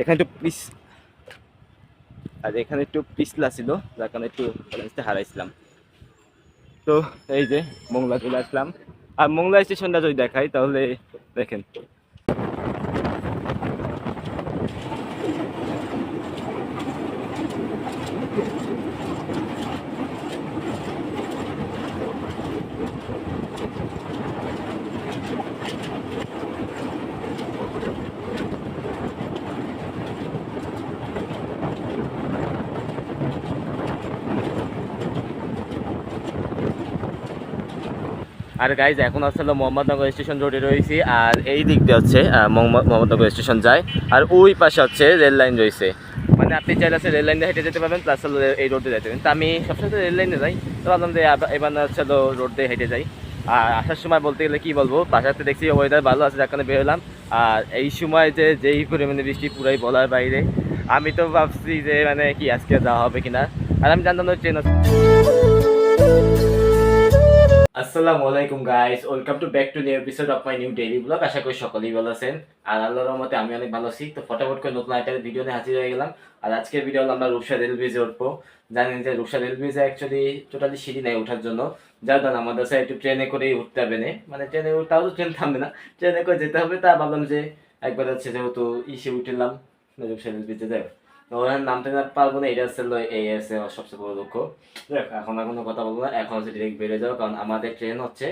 এখানে একটু পিস আর এখানে একটু পিছলা ছিল, যার কারণে একটু ব্যালেন্সটা হারাইছিলাম। তো, এই যে মোংলা চলে আসলাম। আর মোংলা স্টেশনটা যদি দেখাই, তাহলে দেখেন। আর গাইজ এখন আসলে মোহাম্মদনগর স্টেশন রোডে রয়েছি, আর এই দিক দিয়ে হচ্ছে মোহাম্মদনগর স্টেশন যায়, আর ওই পাশে হচ্ছে রেল লাইন রয়েছে। মানে আপনি চাইলে আছে রেল লাইনে হেঁটে যেতে পারবেন প্লাস হলো এই রোডে যেতে পারবেন। তো আমি সবসময় রেল লাইনে যাই, তো ভাবলাম যে এবার হচ্ছে রোড দিয়ে হেঁটে যাই। আর আসার সময় বলতে গেলে কি বলব, বাসাতে দেখছি ওয়েদার ভালো আছে, যার কারণে বেরোলাম আর এই সময় যে যেই পরিমাণে বৃষ্টি, পুরাই বলার বাইরে। আমি তো ভাবছি যে মানে কি আজকে যাওয়া হবে কিনা। আর আমি জানতাম ট্রেন আসসালামু আলাইকুম guys welcome to back to new episode of my new daily blog আশা করি সকলেই ভালো আছেন। আর আল্লাহর রহমতে আমি অনেক ভালো আছি। তো ফটাফট করে নতুন একটা ভিডিও নিয়ে হাজির হয়ে গেলাম। আর আজকের ভিডিও হলো আমরা রূপসা রেল ব্রিজে উঠবো। জানেন যে রূপসা রেল ব্রিজে অ্যাকচুয়ালি টোটালি সিঁড়ি নেই ওঠার জন্য। যার কারণে আমাদের সাথে একটু ট্রেনে করেই উঠতে হবে না। মানে ট্রেনে তাও তো ট্রেন থামবে না। ট্রেনে করে যেতে হবে, তা ভাবলাম যে একবার হচ্ছে যেহেতু ইসে উঠলাম, রূপসা রেল ব্রিজে যাই ওরা নামতে পারব না, এটা হচ্ছে এই আমার সবচেয়ে বড় দুঃখ। দেখ, এখন আর কোনো কথা বলব না, এখন হচ্ছে ডিরেক্ট বেরিয়ে যাও কারণ আমাদের ট্রেন হচ্ছে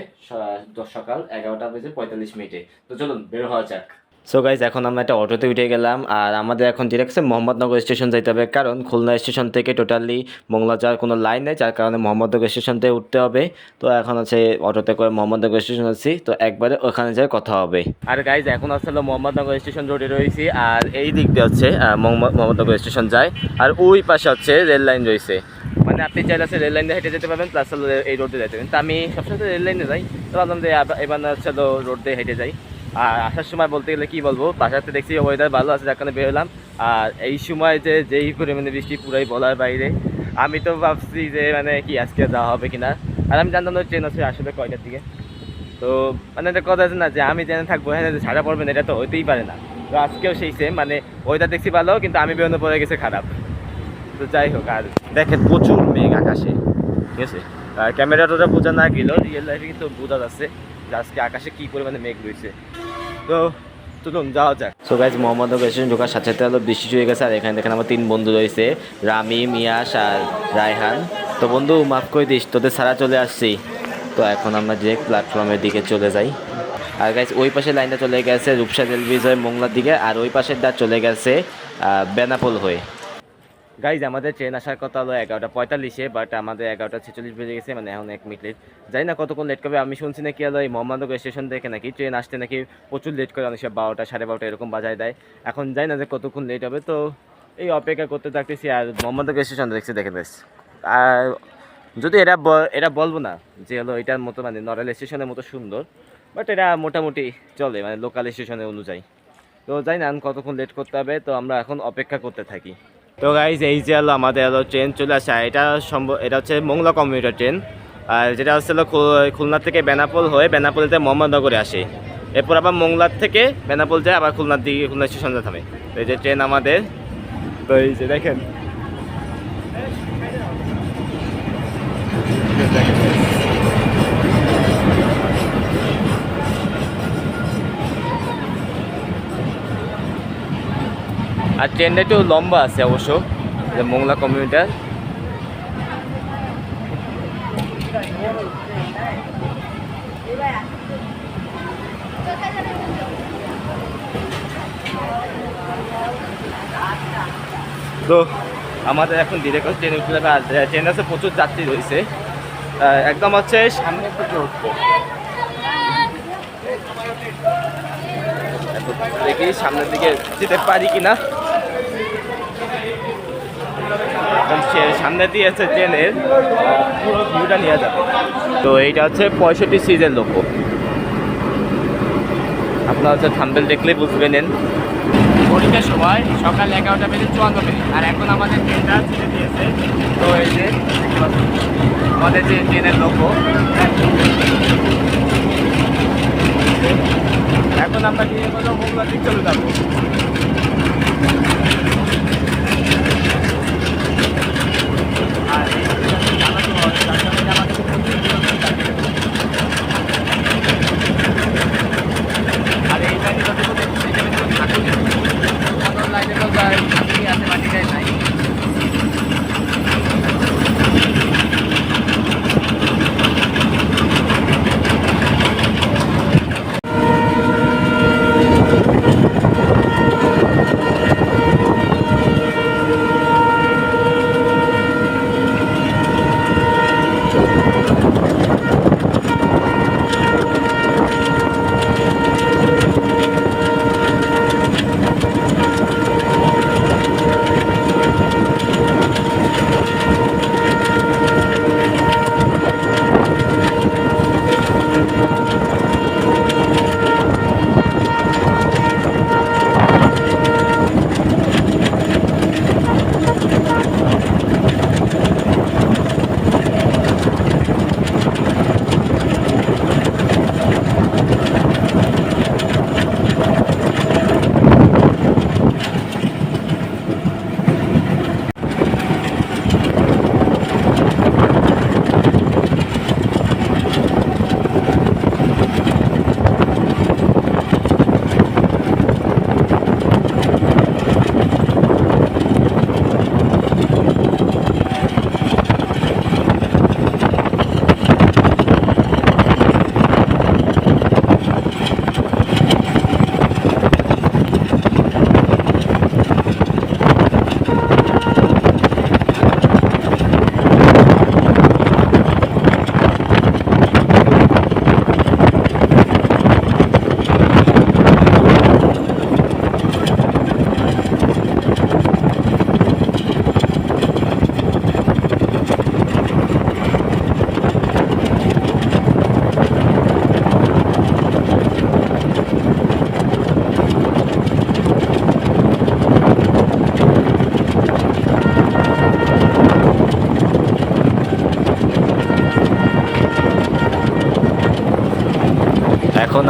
সকাল এগারোটা বেজে পঁয়তাল্লিশ মিনিটে। তো চলুন, বের হওয়া যাক। সো গাইজ এখন আমরা একটা অটোতে উঠে গেলাম আর আমাদের এখন ডিরেক্ট মোহাম্মদনগর স্টেশন যাইতে হবে। কারণ খুলনা স্টেশন থেকে টোটালি মোংলা যাওয়ার কোনো লাইন নেই, যার কারণে মোহাম্মদনগর স্টেশন থেকে উঠতে হবে। তো এখন আছে অটোতে করে মোহাম্মদনগর স্টেশন আছি। তো একবারে ওখানে যাই কথা হবে। আর গাইজ এখন আসলে মোহাম্মদনগর স্টেশন রোডে রয়েছি আর এই দিক দিয়ে হচ্ছে মোহাম্মদনগর স্টেশন যায়। আর ওই পাশে হচ্ছে রেল লাইন রয়েছে। মানে আপনি চাইলে আছে রেল লাইনে হেঁটে যেতে পারবেন প্লাস হলো এই রোডে যেতে পারবেন। তো আমি সবসময় রেল লাইনে যাই। তো ভাবলাম যে এবার হচ্ছে রোড দিয়ে হেঁটে যাই। আর আসার সময় বলতে গেলে কি বলব, বাসাতে দেখছি ওয়েদার ভালো আছে, যার কারণে বেরোলাম আর এই সময় যে, যেই পরিমাণে বৃষ্টি, পুরাই বলার বাইরে। আমি তো ভাবছি যে মানে কি আজকে যাওয়া হবে কিনা? আর আমি জানতাম না ট্রেন আছে আসলে কয়টার দিকে। তো মানে একটা কথা আছে না, যে আমি জেনে থাকব হ্যাঁ ছাড়া পড়বেন এটা তো হইতেই পারে না। তো আজকেও সেই সেম মানে ওয়েদার দেখছি ভালো, কিন্তু আমি বেরোনো পড়ে গেছে খারাপ। তো যাই হোক, আর দেখেন প্রচুর মেঘ আকাশে, ঠিক আছে? আর ক্যামেরাটা বোঝা না গেল রিয়েল লাইফে কিন্তু বোঝা যাচ্ছে। যে আজকে আকাশে কি পরিমাণে মেঘ রয়েছে। তো চলুন, যাওয়া যাক। সো গাইজ মোহাম্মদনগর স্টেশন ঢোকার সাথে সাথে হলো বৃষ্টি শুরু হয়ে গেছে, আর এখানে দেখেন আমার তিন বন্ধু রয়েছে, রামি মিয়াস আর রায়হান। তো বন্ধু, মাফ করে দিস, তোদের সারা চলে আসছি। তো এখন আমরা ডিরেক্ট প্ল্যাটফর্মের দিকে চলে যাই। আর গাইজ ওই পাশে লাইনটা চলে গেছে রূপসা রেল হয়ে মোংলার দিকে, আর ওই পাশের দা চলে গেছে বেনাপোল হয়ে। গাইজ আমাদের ট্রেন আসার কথা হলো এগারোটা পঁয়তাল্লিশে বাট আমাদের এগারোটা ছেচল্লিশ বেজে গেছে মানে এখন এক মিনিট জানি না কতক্ষণ লেট করবে, আমি শুনছি নাকি হলো এই মোহাম্মদনগর স্টেশন থেকে নাকি ট্রেন আসতে নাকি প্রচুর লেট করে, অনেক সময় বারোটা, সাড়ে বারোটা এরকম বাজায় দেয়। এখন জানি না যে কতক্ষণ লেট হবে, তো এই অপেক্ষা করতে থাকতেছি আর মোহাম্মদনগর স্টেশন দেখছি, দেখে বেশ। আর যদি এরা এরা বলব না, যে হলো এটার মতো মানে নরেল স্টেশনের মতো সুন্দর বাট এটা মোটামুটি চলে মানে লোকাল স্টেশনের অনুযায়ী। তো জানি না কতক্ষণ লেট করতে হবে, তো আমরা এখন অপেক্ষা করতে থাকি। তো গাইজ এই যে হলো আমাদের হলো ট্রেন চলে আসে, এটা সম্ভব এটা হচ্ছে মোংলা কমিউটার ট্রেন আর যেটা হচ্ছে হলো খুলনা থেকে বেনাপোল হয়ে বেনাপোলতে মোহাম্মদনগরে আসে। এরপর আবার মোংলার থেকে বেনাপোল যায় আবার খুলনার দিকে খুলনা স্টেশনে থামে। তো এই যে ট্রেন আমাদের। তো এই যে দেখেন। আর ট্রেনটা একটু লম্বা আছে অবশ্য মোংলা কমিউটার তো আমাদের এখন ডিরেক্ট ট্রেন উঠতে যাবে আর ট্রেন আছে প্রচুর যাত্রী রয়েছে। একদম হচ্ছে সামনে থেকে উঠবো। দেখি সামনের দিকে যেতে পারি কিনা। একদম সামনে দিয়ে আছে ট্রেনের পুরো ভিউটা নিয়ে যাবে। তো এইটা হচ্ছে পঁয়ষট্টি সিজের লোক আপনার হচ্ছে থাম্বেল দেখলেই বুঝবে নেন পরীক্ষার সময়, সকাল এগারোটা বেজে চুয়ান্ন মিনিট। আর এখন আমাদের ট্রেনটা ছেড়ে দিয়েছে। তো এই যে, আমাদের যে ট্রেনের লোক এখন আমরা নিয়ে হলো মোগলার দিক চলে যাব।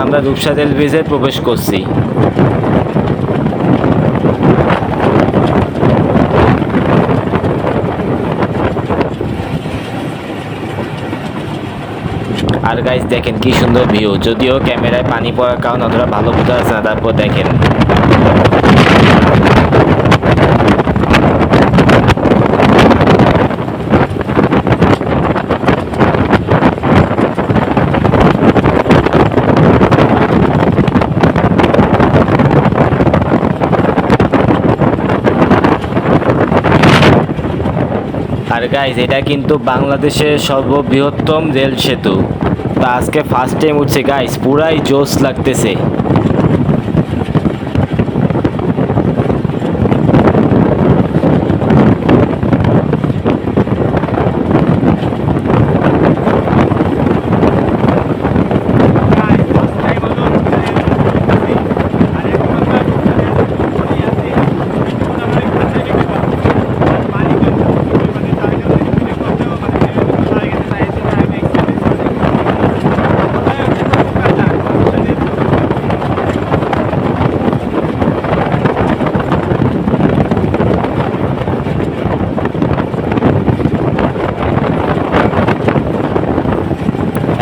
এখন রূপসা তেল ব্রিজে প্রবেশ করছি। আর গাইজ দেখেন কি সুন্দর ভিউ যদিও ক্যামেরায় পানি পড়ার কারণ অতটা ভালো বোঝা যাচ্ছে না, তারপর দেখেন আর গাইজ এটা কিন্তু বাংলাদেশের সর্ববৃহত্তম রেল সেতু। তা আজকে ফার্স্ট টাইম উঠছে গাইজ পুরাই জোশ লাগতেছে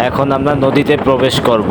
এখন আমরা নদীতে প্রবেশ করব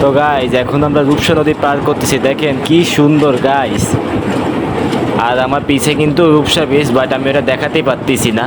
তো গাইজ এখন আমরা রূপসা নদী পার করতেছি। দেখেন কি সুন্দর গাইজ আর আমার পিছে কিন্তু রূপসা বেশ বাট আমি ওটা দেখাতেই পারতেছি না।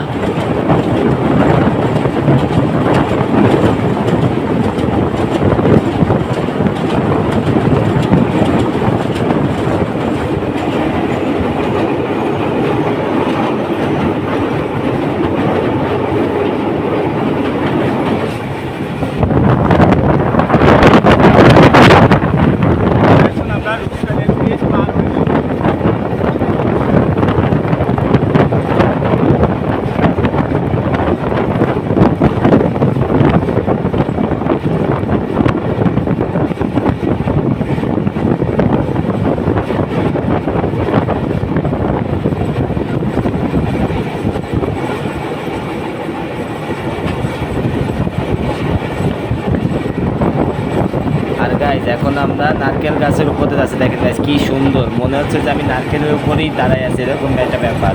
আমরা নারকেল গাছের উপরে যাচ্ছে। দেখেন গাছ কি সুন্দর। মনে হচ্ছে যে আমি নারকেলের উপরেই দাঁড়াই আছি। এরকম একটা ব্যাপার।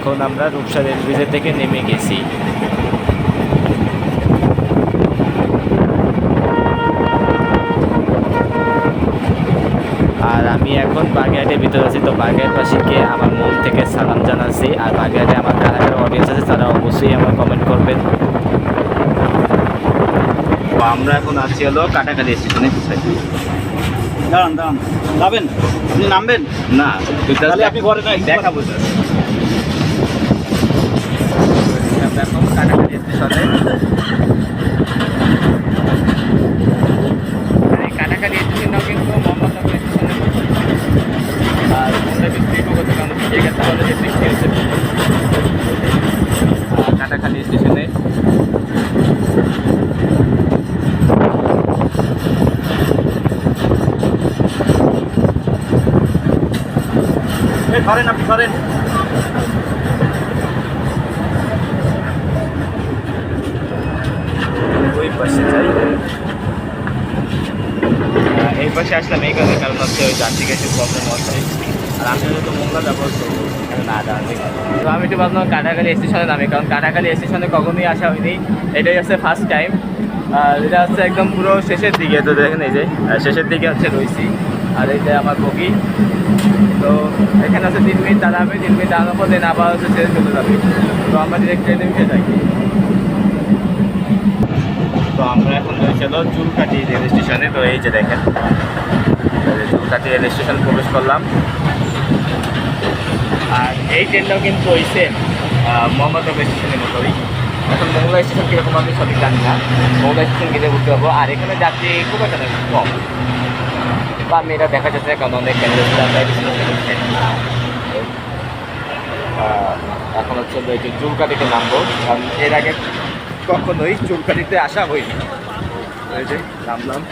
এখন আমরা রূপসা রেল ব্রিজের থেকে নেমে গেছি। আর আমি এখন বাগেরহাটের ভিতরে আছি তো বাগেরহাট পাশিকে আমার মন থেকে সালাম জানাচ্ছি। আর বাগেরহাটে আমার কারা কারা অডিয়েন্স আছে তারা অবশ্যই আমার কমেন্ট করবেন। তো আমরা এখন আছি হলো কাটাকাটি স্টেশনে দাঁড়ান দাঁড়ান। যাবেন? আপনি নামবেন? না আপনি ঘরে দেখাবো। স্যার কাটাকাটি স্টেশনে কাটাকাটি স্টেশনটাও কিন্তু মোহাম্মদনগর আর আমরা বৃষ্টি করতে কারণ সেক্ষেত্রে আমাদের যে বৃষ্টি হচ্ছে কাটাখালি স্টেশনে ধরেন আপনি ধরেন। এই পাশে আসলাম, এই কারণে কারণ হচ্ছে ওই যাত্রী একটু প্রবলেম হচ্ছে। আর আমি তো মোংলা যাব না দাঁড়াতে তো আমি একটু ভাবলাম কাটাখালি স্টেশনে নামে, কারণ কাটাখালি স্টেশনে কখনোই আসা হয়নি। এটাই হচ্ছে ফার্স্ট টাইম আর এটা হচ্ছে একদম পুরো শেষের দিকে, তো দেখেন এই যে শেষের দিকে হচ্ছে রয়েছি। আর এই যে আমার বগি। তো এখানে হচ্ছে তিন মিনিট দাঁড়াবে, তিন মিনিট দাঁড়ানোর পর দেন আবার হচ্ছে ছেড়ে চলে যাবে। তো আমরা ডিরেক্ট ট্রেনে উঠে তো আমরা এখন রয়েছে হলো চুলকাটি রেল স্টেশনে। তো এই যে দেখেন চুলকাটি রেল স্টেশন প্রবেশ করলাম। আর এই ট্রেনটাও কিন্তু ওই সেম মোহাম্মদনগর স্টেশনের মতোই। এখন মোংলা স্টেশন কীরকম আমি সঠিক জানি না। মোংলা স্টেশন গেলে বুঝতে পারব। আর এখানে যাত্রী খুব একটা কম। বা এটা দেখা যাচ্ছে কারণ অনেক এখন হচ্ছে চুলকাটিতে নামবো। কারণ এর আগে কখনোই চুলকাটিতে আসা হয়নি। এই যে, নামলাম।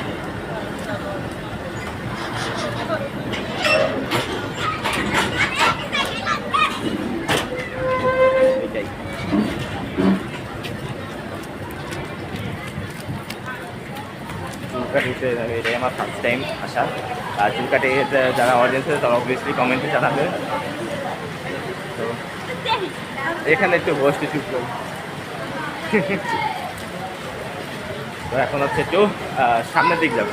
চুলকাটিতে এটাই আমার ফার্স্ট টাইম আসা। আর চুলকাটি যারা অডিয়েন্স আছে, তারা অবভিয়াসলি কমেন্টে জানাবে। তো, এখানে একটু বসতে চুপ তো এখন হচ্ছে একটু সামনের দিক যাব।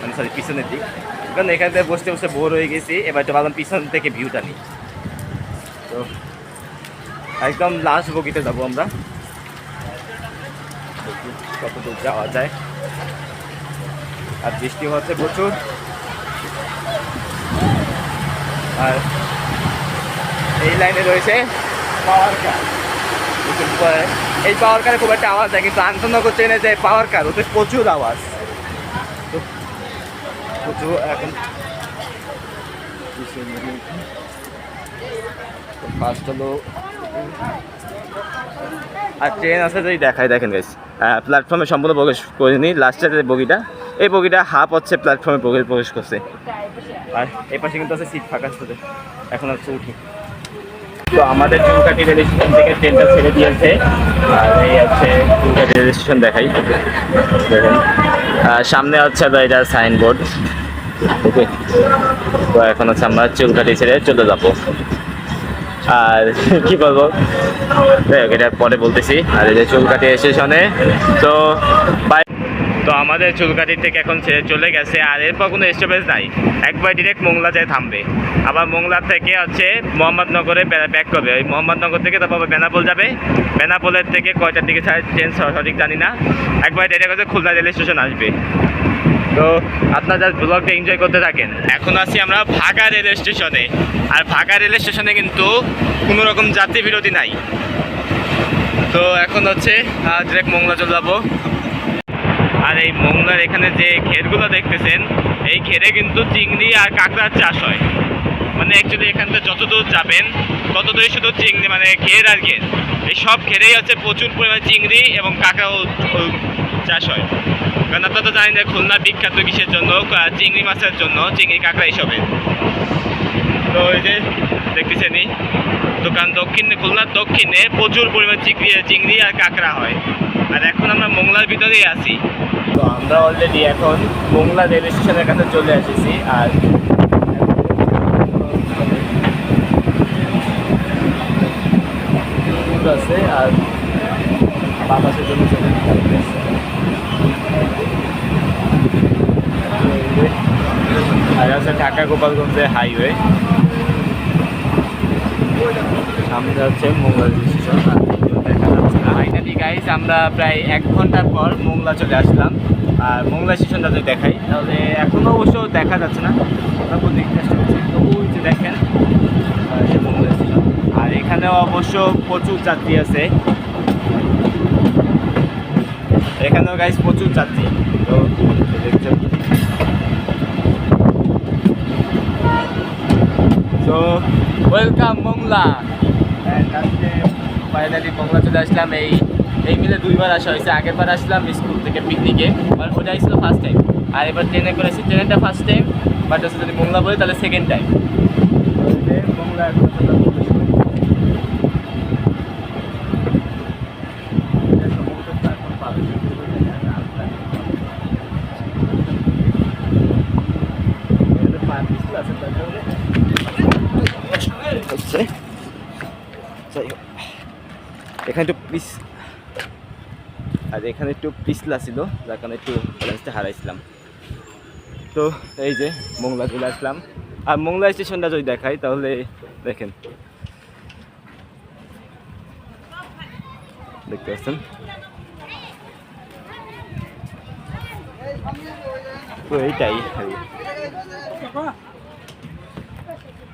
মানে সরি পিছনের দিক। কারণ এখান থেকে বসতে বসে বোর হয়ে গেছি, এবার একটু ভাবলাম পিছন থেকে ভিউটা নিই। তো একদম লাস্ট বগিতে যাব আমরা। কত দূর যাওয়া যায়। আর বৃষ্টি হচ্ছে প্রচুর। আর এই লাইনে রয়েছে পাওয়ার কার বুঝতে এই পাওয়ার কারে খুব একটা আওয়াজ হয় কিন্তু আন্তনগর ট্রেনে যে পাওয়ার কার ওতে প্রচুর আওয়াজ। প্রচুর, এখন ফার্স্ট হলো আর ট্রেন আছে যদি দেখায়, দেখেন গাইস প্ল্যাটফর্মে সম্পূর্ণ প্রবেশ করিনি লাস্টের যে বগিটা, এই বগিটা হাফ হচ্ছে প্ল্যাটফর্মে প্রবেশ করছে। আর এই পাশে কিন্তু আছে সিট ফাঁকা এখন হচ্ছে উঠি। তো আমাদের চুলকাটি রেল স্টেশন থেকে ট্রেনটা ছেড়ে দিয়েছে। আর এই হচ্ছে চুলকাটি রেল স্টেশন দেখাই। দেখেন। সামনে হচ্ছে এটা সাইনবোর্ড। ওকে। তো এখন হচ্ছে আমরা চুলকাটি ছেড়ে চলে যাব। আর কি বলব? এটা পরে বলতেছি। আর এই যে চুলকাটি স্টেশনে, তো বাই তো আমাদের চুলকাটি থেকে এখন ছেড়ে চলে গেছে, আর এরপর কোনো স্টপেজ নাই। একবার ডিরেক্ট মোংলা যায় থামবে। আবার মোংলা থেকে হচ্ছে মোহাম্মদনগরে ব্যাক করবে। ওই মোহাম্মদনগর থেকে তারপর বেনাপোল যাবে। বেনাপোলের থেকে কয়টার দিকে ট্রেন সঠিক জানি না। একবার ডিরেক্ট হচ্ছে খুলনা রেল স্টেশন আসবে। তো আপনারা জাস্ট ব্লগটা এনজয় করতে থাকেন। এখন আছি আমরা ভাগা রেল স্টেশনে। আর ভাগা রেল স্টেশনে কিন্তু কোনো রকম যাত্রী বিরতি নাই। তো এখন হচ্ছে ডিরেক্ট মোংলা চলে যাব। আর এই মোংলার এখানে যে ঘেরগুলো দেখতেছেন, এই ঘেরে কিন্তু চিংড়ি আর কাঁকড়ার চাষ হয়। মানে অ্যাকচুয়ালি এখান থেকে যতদূর যাবেন, ততদূরই শুধু চিংড়ি মানে ঘের আর ঘের এই সব ঘেরেই হচ্ছে প্রচুর পরিমাণে চিংড়ি এবং কাঁকড়াও চাষ হয়। কারণ আপনারা তো জানেন যে খুলনা বিখ্যাত কিসের জন্য? চিংড়ি মাছের জন্য, চিংড়ি, কাঁকড়া এইসবের। তো এই যে দেখতেছেনই দোকান দক্ষিণে, খুলনার দক্ষিণে প্রচুর পরিমাণে চিংড়ি চিংড়ি আর কাঁকড়া হয়। আর এখন আমরা মোংলার ভিতরেই আছি। তো আমরা অলরেডি এখন মোংলা রেল স্টেশনের কাছে চলে এসেছি আর আছে আর বাতাসের জন্য চলে আর আছে ঢাকা গোপালগঞ্জের হাইওয়ে সামনে হচ্ছে মোংলা স্টেশন দেখা যাচ্ছে গাইস আমরা প্রায় এক ঘণ্টার পর মোংলা চলে আসলাম। আর মোংলা স্টেশনটা যদি দেখাই, তাহলে এখনও অবশ্য দেখা যাচ্ছে না। তারপর দেখতে তো ওই যে দেখেন মোংলা স্টেশন। আর এখানেও অবশ্য প্রচুর যাত্রী আছে। এখানেও গাইস প্রচুর যাত্রী। তো দেখতে so welcome Mongla. Finally Mongla চলে আসলাম এই এই মিলে দুইবার আসা হয়েছে। আগের বার আসলাম স্কুল থেকে পিকনিকে আর ওটা ছিল ফার্স্ট টাইম আর এবার ট্রেনে করেছি ট্রেনটা ফার্স্ট টাইম বাট হচ্ছে যদি মোংলা বলি তাহলে সেকেন্ড টাইম মোংলা এখন আমরা প্রবেশ করি। এটা সম্ভবত platform পাবে। এখানে পার পিছু আছে তারপরে হচ্ছে যাই হোক এখানে একটু পিস আর এখানে একটু পিছলা ছিল, যার কারণে একটু ব্যালেন্সটা হারাইছিলাম। তো এই যে মোংলা চলে আসলাম। আর মোংলা স্টেশনটা যদি দেখাই, তাহলে দেখেন। দেখতে পাচ্ছেন? তো এইটাই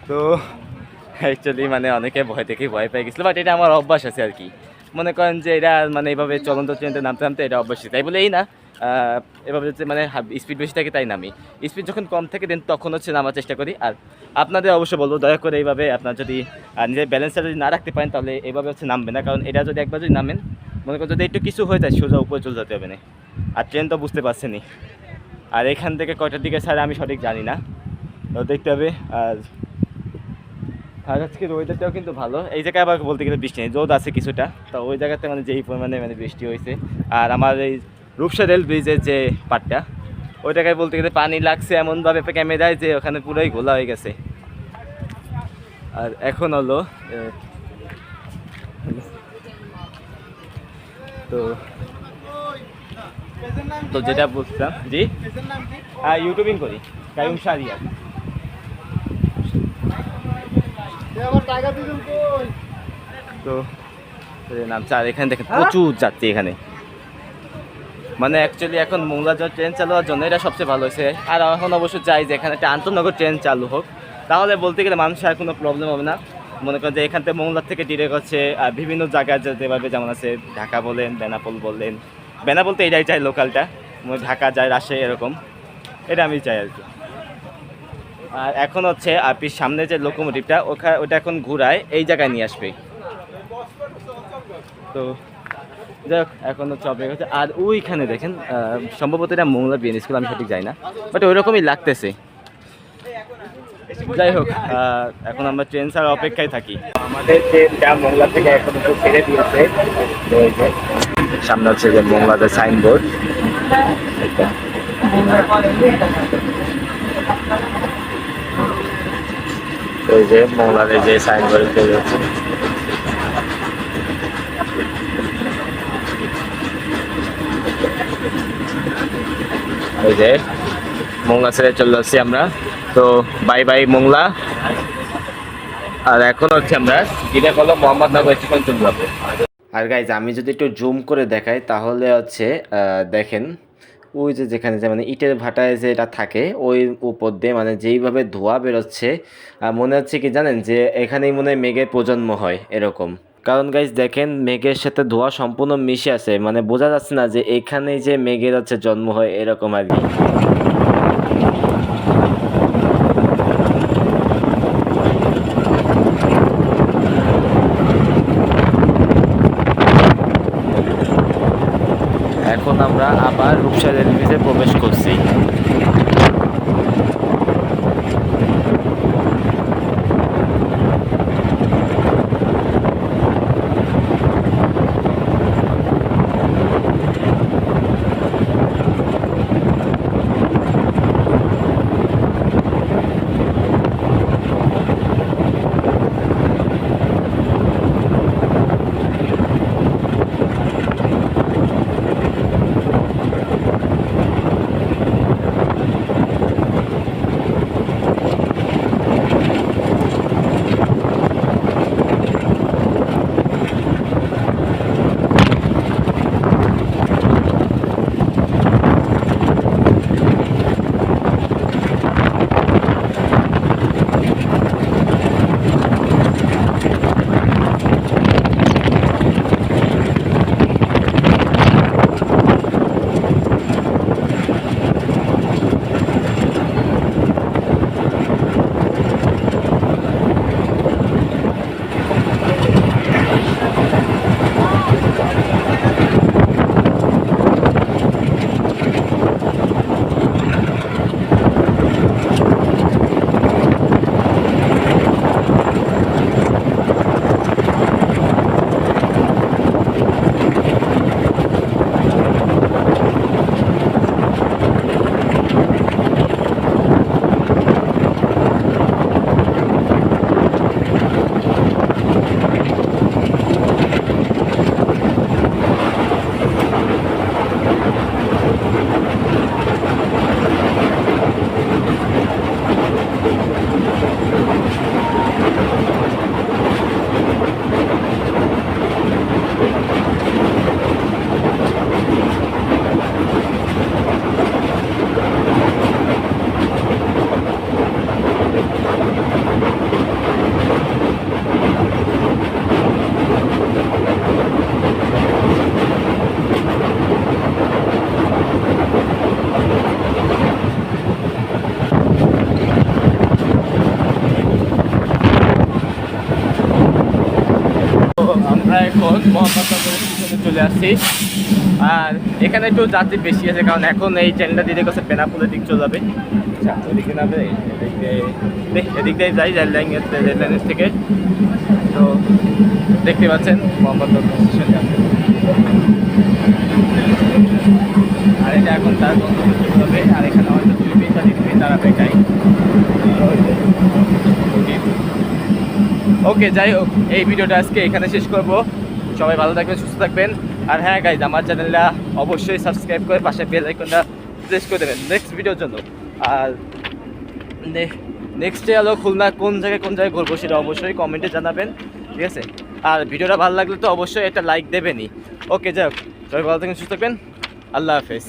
তো অ্যাকচুয়ালি মানে অনেকে ভয় থেকে ভয় পেয়ে গেছিল বাট এটা আমার অভ্যাস আছে আর কি। মনে করেন যে এটা মানে এইভাবে চলন্ত ট্রেনতে নামতে নামতে এটা অবশ্যই তাই বলে এই না এভাবে হচ্ছে মানে স্পিড বেশি থাকে তাই নামি। স্পিড যখন কম থাকে দেন তখন হচ্ছে নামার চেষ্টা করি। আর আপনাদের অবশ্যই বলব, দয়া করে এইভাবে আপনার যদি নিজের ব্যালেন্সটা যদি না রাখতে পারেন, তাহলে এইভাবে হচ্ছে নামবে না। কারণ এটা যদি একবার যদি নামেন, মনে করেন যদি একটু কিছু হয়ে যায়, সোজা উপরে চলে যেতে হবে না। আর ট্রেন তো বুঝতে পারছেনই আর এখান থেকে কয়টার দিকে ছাড়ে আমি সঠিক জানি না। তো দেখতে হবে, আর আর আজকের ওয়েদারটাও কিন্তু ভালো। এই জায়গায় আবার বলতে গেলে বৃষ্টি নেই রোদ আছে কিছুটা। তো ওই জায়গাতে মানে যেই পরিমাণে মানে বৃষ্টি হয়েছে। আর আমার এই রূপসা রেল ব্রিজের যে পাটটা ওই জায়গায় বলতে গেলে পানি লাগছে এমনভাবে ক্যামেরায় যে ওখানে পুরোই ঘোলা হয়ে গেছে। আর এখন হলো তো তো যেটা বুঝতাম জি? হ্যাঁ ইউটিউবিং করি। কায়ুম সারিয়া। তো এর নাম চার এখানে দেখেন প্রচুর যাত্রী এখানে। মানে অ্যাকচুয়ালি এখন মোংলা যাওয়ার ট্রেন চালু হওয়ার জন্য এটা সবচেয়ে ভালো হয়েছে। আর এখন অবশ্য চাই যে এখানে একটা আন্তনগর ট্রেন চালু হোক। তাহলে বলতে গেলে মানুষের আর কোনো প্রবলেম হবে না। মনে করেন যে এখান থেকে মোংলা থেকে ডিরেক্ট হচ্ছে আর বিভিন্ন জায়গায় যেতে পারবে যেমন আছে ঢাকা বলেন বেনাপোল বললেন বেনাপোল তো এটাই চাই লোকালটা মানে ঢাকা যায় রাজশাহী এরকম। এটা আমি চাই আর কি। আর এখন হচ্ছে আপনি সামনে যে লোকোমোটিভটা ওখানে ওটা এখন ঘুরায়, এই জায়গায় নিয়ে আসবে। তো যাই এখন হচ্ছে অপেক্ষা হচ্ছে আর ওইখানে দেখেন সম্ভবত এটা মোংলা বিএন স্কুল আমি সঠিক যাই না বাট ওই রকমই লাগতেছে। যাই হোক এখন আমরা ট্রেন ছাড়া অপেক্ষায় থাকি। আমাদের ট্রেনটা মোংলা থেকে এখন ছেড়ে দিয়েছে সামনে হচ্ছে যে মোংলাদের সাইনবোর্ড ওই যে যে সাইনবোর্ড রয়েছে ওই যে মোংলা ছেড়ে চলে যাচ্ছি আমরা। তো বাই বাই মোংলা। আর এখন হচ্ছে আমরা যেটা হলো মোহাম্মদনগর স্টেশন চলে যাব। আর গাইজ আমি যদি একটু জুম করে দেখাই, তাহলে হচ্ছে দেখেন ওই যে যেখানে যে মানে ইটের ভাটায় যেটা থাকে, ওই উপর দিয়ে মানে যেইভাবে ধোঁয়া বেরোচ্ছে মনে হচ্ছে কি জানেন যে এখানেই মনে হয় মেঘের প্রজন্ম হয় এরকম। কারণ গাইজ দেখেন মেঘের সাথে ধোঁয়া সম্পূর্ণ মিশে আছে মানে বোঝা যাচ্ছে না যে এখানেই যে মেঘের হচ্ছে জন্ম হয় এরকম আর কি এখন আমরা আবার রূপসা স্টেশনে আর এখানে একটু যাত্রী বেশি আছে, কারণ এখন এই ট্রেনটা দিতে গেছে বেনাপুলের দিক চলে যাবে। আচ্ছা যাই এদিক দিয়ে এদিক যাই, রেল লাইন রেল লাইনের থেকে। তো দেখতে পাচ্ছেন মোহাম্মদনগর স্টেশনে আর এটা এখন তার হবে আর এখানে হয়তো দুই মিনিট তিন মিনিট ওকে। ওকে, যাই হোক, এই ভিডিওটা আজকে এখানে শেষ করব। সবাই ভালো থাকবেন, সুস্থ থাকবেন। আর হ্যাঁ গাইজ আমার চ্যানেলটা অবশ্যই সাবস্ক্রাইব করে পাশে বেল আইকনটা প্রেস করে দেবেন নেক্সট ভিডিওর জন্য। আর নেক্সট ডে আলো খুলনা কোন জায়গায় কোন জায়গায় ঘুরবো সেটা অবশ্যই কমেন্টে জানাবেন, ঠিক আছে? আর ভিডিওটা ভালো লাগলে তো অবশ্যই একটা লাইক দেবেনই। ওকে যাই হোক, সবাই ভালো থাকবেন সুস্থ থাকবেন। আল্লাহ হাফেজ।